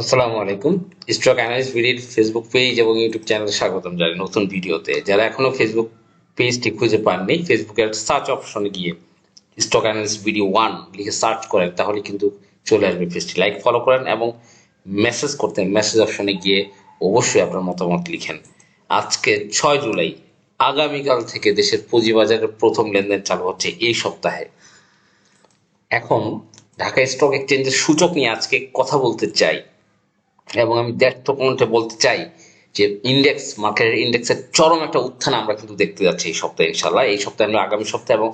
আসসালামু আলাইকুম। Stock analyst ভিডিওর ফেসবুক পেজ এবং ইউটিউব চ্যানেলে স্বাগতম জানাই নতুন ভিডিওতে। যারা এখনও ফেসবুক পেজটি খুঁজে পাননি ফেসবুকের সার্চ অপশনে গিয়ে স্টক অ্যানালিস্ট ভিডিও ওয়ান লিখে সার্চ করেন, তাহলে কিন্তু চলে আসবে পেজটি লাইক ফলো করেন এবং মেসেজ করতেন মেসেজ অপশনে গিয়ে অবশ্যই আপনার মতামত লিখেন। আজকে ছয় জুলাই, আগামীকাল থেকে দেশের পুঁজিবাজারের প্রথম লেনদেন চালু হচ্ছে এই সপ্তাহে। এখন ঢাকা স্টক এক্সচেঞ্জের সূচক নিয়ে আজকে কথা বলতে চাই। এবং আমি দ্যাট কমেন্টে বলতে চাই যে ইন্ডেক্স মার্কেটের ইন্ডেক্সের চরম একটা উত্থান আমরা কিন্তু দেখতে যাচ্ছি এই সপ্তাহে ইনশাল্লাহ এই সপ্তাহে আমরা আগামী সপ্তাহে এবং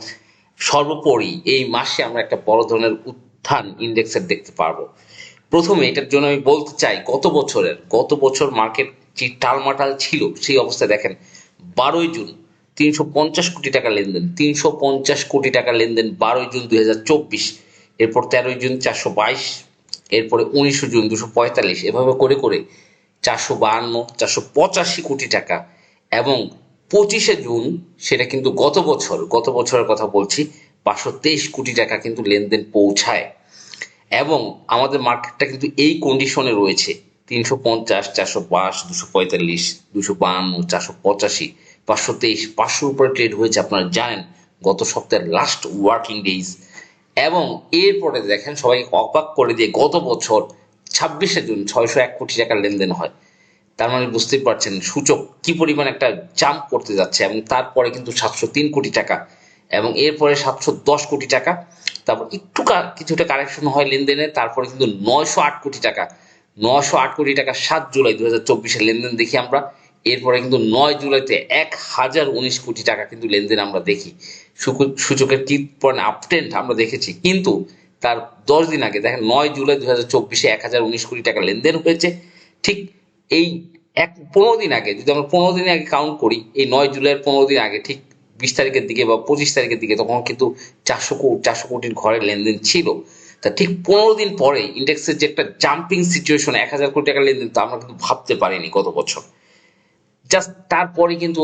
সর্বোপরি এই মাসে আমরা একটা বড় ধরনের উত্থান ইন্ডেক্সের দেখতে পারব। প্রথমে এটার জন্য আমি বলতে চাই, গত বছরের, গত বছর মার্কেট যে টালমাটাল ছিল সেই অবস্থায় দেখেন, বারোই জুন তিনশো পঞ্চাশ কোটি টাকা লেনদেন, তিনশো পঞ্চাশ কোটি টাকা লেনদেন বারোই জুন দুই হাজার চব্বিশ, এরপর তেরোই জুন চারশো বাইশ এরপরে উনিশে জুন দুশো পঁয়তাল্লিশ। এভাবে করে করে চারশো বাহান্ন, চারশো পঁচাশি কোটি টাকা এবং পঁচিশে জুন সেটা কিন্তু গত বছর, গত বছরের কথা বলছি, পাঁচশো তেইশ কোটি টাকা কিন্তু লেনদেন পৌঁছায়। এবং আমাদের মার্কেটটা কিন্তু এই কন্ডিশনে রয়েছে, তিনশো পঞ্চাশ, চারশো পাঁচ, দুশো পঁয়তাল্লিশ, দুশো বাহান্ন, চারশো পঁচাশি, পাঁচশো তেইশ, পাঁচশোর উপরে ট্রেড হয়েছে, আপনারা জানেন, গত সপ্তাহের লাস্ট ওয়ার্কিং ডেজ এবং এরপরে দেখেন সবাইকে অবাক করে দিয়ে গত বছর ছাব্বিশে জুন ছয়শো এক কোটি টাকার লেনদেন হয়। তার মানে বুঝতেই পারছেন সূচক কি পরিমাণ একটা জাম্প করতে যাচ্ছে এবং তারপরে কিন্তু সাতশো তিন কোটি টাকা এবং এরপরে সাতশো দশ কোটি টাকা। তারপর একটু কিছুটা কারেকশন হয় লেনদেনে, তারপরে কিন্তু নয়শো আট কোটি টাকা। নয়শো আট কোটি টাকা সাত জুলাই দু হাজার চব্বিশের লেনদেন দেখি আমরা। এরপরে কিন্তু নয় জুলাইতে এক হাজার উনিশ কোটি টাকা কিন্তু লেনদেন আমরা দেখি। সূচকের কি পয়েন্ট আপট্রেন্ড আমরা দেখেছি। কিন্তু তার দশ দিন আগে, দেখেন নয় জুলাই দু হাজার চব্বিশে এক হাজার উনিশ কোটি টাকা লেনদেন হয়েছে। ঠিক এই এক পনেরো দিন আগে, যদি আমরা পনেরো দিন আগে কাউন্ট করি, এই নয় জুলাইয়ের পনেরো দিন আগে, ঠিক বিশ তারিখের দিকে বা পঁচিশ তারিখের দিকে তখন কিন্তু চারশো কোটি চারশো কোটির ঘরে লেনদেন ছিল। তা ঠিক পনেরো দিন পরে ইন্ডেক্সের যে একটা জাম্পিং সিচুয়েশন এক হাজার কোটি টাকা লেনদেন, তা আমরা কিন্তু ভাবতে পারিনি গত বছর। জাস্ট তারপরে কিন্তু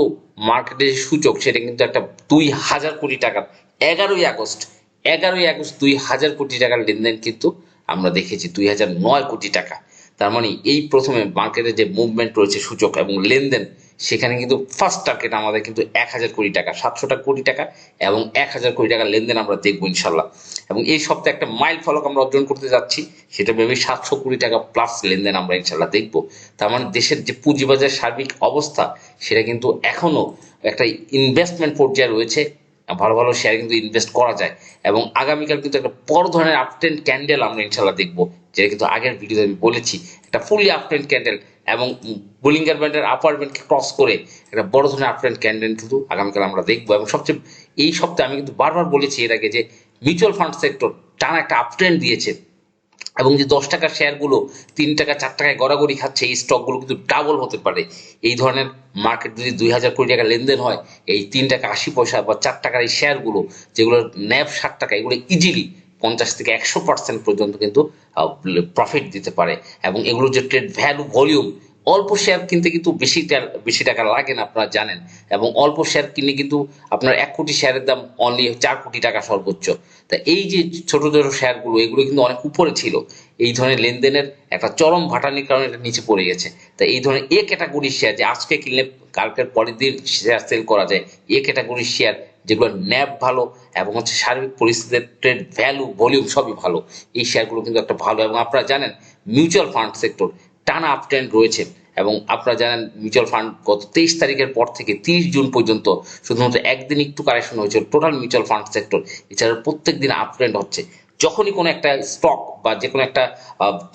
মার্কেটের সূচক সেটা কিন্তু একটা দুই হাজার কোটি টাকার, এগারোই আগস্ট এগারোই আগস্ট দুই হাজার কোটি টাকার লেনদেন কিন্তু আমরা দেখেছি, দুই হাজার নয় কোটি টাকা। তার মানে এই প্রথমে মার্কেটে যে মুভমেন্ট রয়েছে সূচক এবং লেনদেন সেখানে কিন্তু ফার্স্ট টার্গেট আমাদের কিন্তু এক হাজার কোটি টাকা, সাতশোটা কোটি টাকা এবং এক হাজার কোটি টাকার লেনদেন আমরা দেখব ইনশাল্লাহ। এবং এই সপ্তাহে একটা মাইল ফলক আমরা অর্জন করতে যাচ্ছি, সেটা ভেবে সাতশো কোটি টাকা প্লাস লেনদেন আমরা ইনশাল্লাহ দেখব। তার মানে দেশের যে পুঁজিবাজার সার্বিক অবস্থা, সেটা কিন্তু এখনও একটা ইনভেস্টমেন্ট পর্যায়ে রয়েছে ভালো ভালো শেয়ার কিন্তু ইনভেস্ট করা যায়। এবং আগামীকাল কিন্তু একটা বড় ধরনের আপটেন্ট ক্যান্ডেল আমরা ইনশাল্লাহ দেখব, যেটা কিন্তু আগের ভিডিওতে আমি বলেছি, একটা ফুলি আপটেন্ট ক্যান্ডেল এবং বোলিঙ্গার ব্যান্ডের আপার ক্রস করে একটা বড় ধরনের আপটেন্ট ক্যান্ডেল কিন্তু আগামীকাল আমরা দেখব এবং সবচেয়ে এই সপ্তাহে আমি কিন্তু বারবার বলেছি এর আগে যে মিউচুয়াল ফান্ড সেক্টর টানা একটা আপট্রেন্ড দিয়েছে এবং যে দশ টাকার শেয়ারগুলো তিন টাকা, চার টাকায় গড়াগড়ি খাচ্ছে, এই স্টকগুলো কিন্তু ডাবল হতে পারে। এই ধরনের মার্কেট যদি দুই হাজার কোটি টাকা লেনদেন হয়, এই তিন টাকা আশি পয়সা বা চার টাকার এই শেয়ারগুলো যেগুলো ন্যাব ষাট টাকা, এগুলো ইজিলি পঞ্চাশ থেকে একশো পার্সেন্ট পর্যন্ত কিন্তু প্রফিট দিতে পারে। এবং এগুলো যে ট্রেড ভ্যালু ভলিউম অল্প শেয়ার কিনতে কিন্তু বেশি বেশি টাকা লাগে না, আপনারা জানেন। এবং অল্প শেয়ার কিনে কিন্তু আপনার এক কোটি শেয়ারের দাম অনলি চার কোটি টাকা সর্বোচ্চ। তা এই যে ছোট ছোট শেয়ারগুলো এগুলো কিন্তু অনেক উপরে ছিল। এই ধরনের লেনদেনের একটা চরম ভাটানির কারণে এটা নিচে পড়ে গেছে। তা এই ধরনের এ ক্যাটাগরির শেয়ার যে আজকে কিনলে, কালকের পরের দিন শেয়ার সেল করা যায়, এ ক্যাটাগরির শেয়ার যেগুলো ন্যাব ভালো এবং হচ্ছে সার্বিক পরিস্থিতির ট্রেড ভ্যালু ভলিউম সবই ভালো। এই শেয়ারগুলো কিন্তু একটা ভালো এবং আপনারা জানেন মিউচুয়াল ফান্ড সেক্টর টানা আপট্রেন্ড রয়েছে এবং আপনারা জানেন মিউচুয়াল ফান্ড গত তেইশ তারিখের পর থেকে তিরিশ জুন পর্যন্ত শুধুমাত্র একদিন একটু কারেকশন হয়েছে। টোটাল মিউচুয়াল ফান্ড সেক্টর এছাড়া প্রত্যেক দিন আপট্রেন্ড হচ্ছে। যখনই কোনো একটা স্টক বা যে কোনো একটা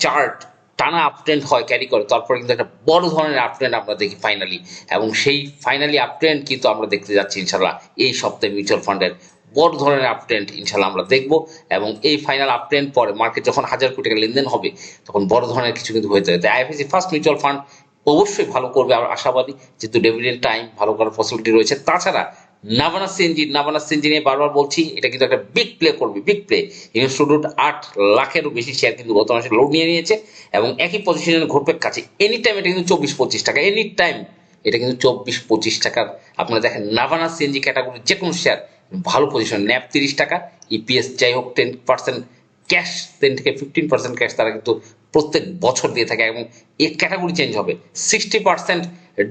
চার্ট টানা আপট্রেন্ড হয় ক্যারি করে। তারপরে কিন্তু একটা বড় ধরনের আপট্রেন্ড আমরা দেখি ফাইনালি এবং সেই ফাইনালি আপট্রেন্ড কিন্তু আমরা দেখতে যাচ্ছি ইনশাল্লাহ এই সপ্তাহে মিউচুয়াল ফান্ডের বড় ধরনের আপট্রেন্ড ইনশাল্লাহ আমরা দেখব। এবং এই ফাইনাল আপট্রেন্ড পরে মার্কেট যখন হাজার কোটি টাকা লেনদেন হবে, তখন বড় ধরনের কিছু কিন্তু হয়ে যাবে। তাই আইএফএসি ফার্স্ট মিউচুয়াল ফান্ড অবশ্যই ভালো করবে, আমরা আশাবাদী। যেহেতু ডেভিডেন্ট টাইম ভালো করার পসিবিলিটি রয়েছে। তাছাড়া নাভানা সিএনজি নাভানা সিএনজি নিয়ে বারবার বলছি, এটা কিন্তু একটা বিগ প্লে করবে বিগ প্লে ইনস্টিটিউট আট লাখেরও বেশি শেয়ার কিন্তু গত মাসে লোড নিয়ে নিয়েছে এবং একই পজিশনে ঘুরবে কাছে। এনি টাইম এটা কিন্তু চব্বিশ পঁচিশ টাকা এনি টাইম এটা কিন্তু চব্বিশ পঁচিশ টাকার। আপনারা দেখেন নাভানা সিএনজি ক্যাটাগরি যে কোনো শেয়ার ভালো পজিশন ন্যাপ তিরিশ টাকা ইপিএস যাই হোক টেন পার্সেন্ট ক্যাশ টেন থেকে ফিফটিন পার্সেন্ট ক্যাশ তারা কিন্তু প্রত্যেক বছর দিয়ে থাকে এবং এর ক্যাটাগরি চেঞ্জ হবে। সিক্সটি পার্সেন্ট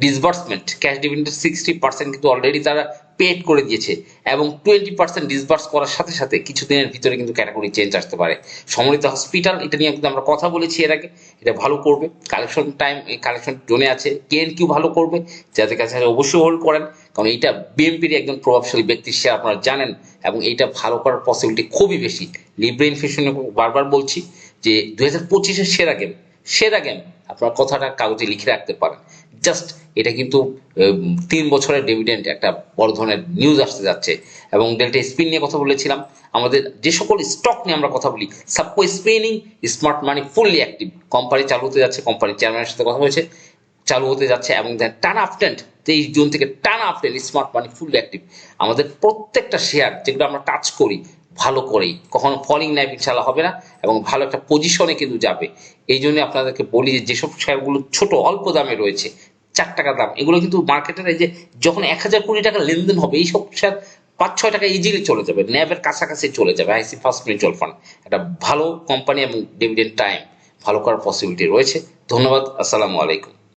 ডিসবার্সমেন্ট ক্যাশ ডিভিডেন্ডের সিক্সটি পার্সেন্ট কিন্তু অলরেডি তারা পেড করে দিয়েছে এবং টোয়েন্টি পার্সেন্ট ডিসবার্স করার সাথে সাথে কিছুদিনের ভিতরে কিন্তু ক্যাটাগরি চেঞ্জ আসতে পারে। সমৃদ্ধ হসপিটাল, এটা নিয়ে কিন্তু আমরা কথা বলেছি এর আগে, এটা ভালো করবে। কালেকশন টাইম, এই কালেকশন জোনে আছে কেএন কিউ ভালো করবে, যাদের কাছে অবশ্যই হোল্ড করেন, কারণ এইটা বিএনপির একজন প্রভাবশালী ব্যক্তির শেয়ার আপনারা জানেন, এবং এইটা ভালো করার পসিবিলিটি খুবই বেশি। লিব্রে ইনফেশনে বারবার বলছি যে দু হাজার পঁচিশের সেরা গেম সেরা গেম আপনার কথাটা কাগজে লিখে রাখতে পারেন। জাস্ট এটা কিন্তু তিন বছরের ডিভিডেন্ড একটা বড় ধরনের নিউজ আসতে যাচ্ছে। এবং ডেল্টা স্পিন নিয়ে কথা বলেছিলাম। আমাদের যে সকল স্টক নিয়ে আমরা কথা বলি সাপো spinning smart money fully active company চালু হতে যাচ্ছে কোম্পানির চেয়ারম্যানের সাথে কথা হয়েছে, চালু হতে যাচ্ছে, এবং টানা আপটেন্ট তেইশ জুন থেকে টানা আপটেন্ট স্মার্ট মানি ফুললি অ্যাক্টিভ আমাদের প্রত্যেকটা শেয়ার যেগুলো আমরা টাচ করি, ভালো করেই। কখনো ফলিং নাইফ ইনশাল্লাহ হবে না, এবং ভালো একটা পজিশনে কিন্তু যাবে। এই জন্য আপনাদেরকে বলি যে, যেসব শেয়ারগুলো ছোট, অল্প দামে রয়েছে চার টাকা দাম। এগুলো কিন্তু মার্কেটের এই যে যখন এক হাজার কোটি টাকা লেনদেন হবে, এই সব শেয়ার পাঁচ, ছয় টাকা ইজিলি চলে যাবে। ন্যাবের কাছাকাছি চলে যাবে। আইসি ফার্স্ট মিউচুয়াল ফান্ড একটা ভালো কোম্পানি এবং ডিভিডেন্ড টাইম ভালো করার পসিবিলিটি রয়েছে। ধন্যবাদ। আসসালামু আলাইকুম।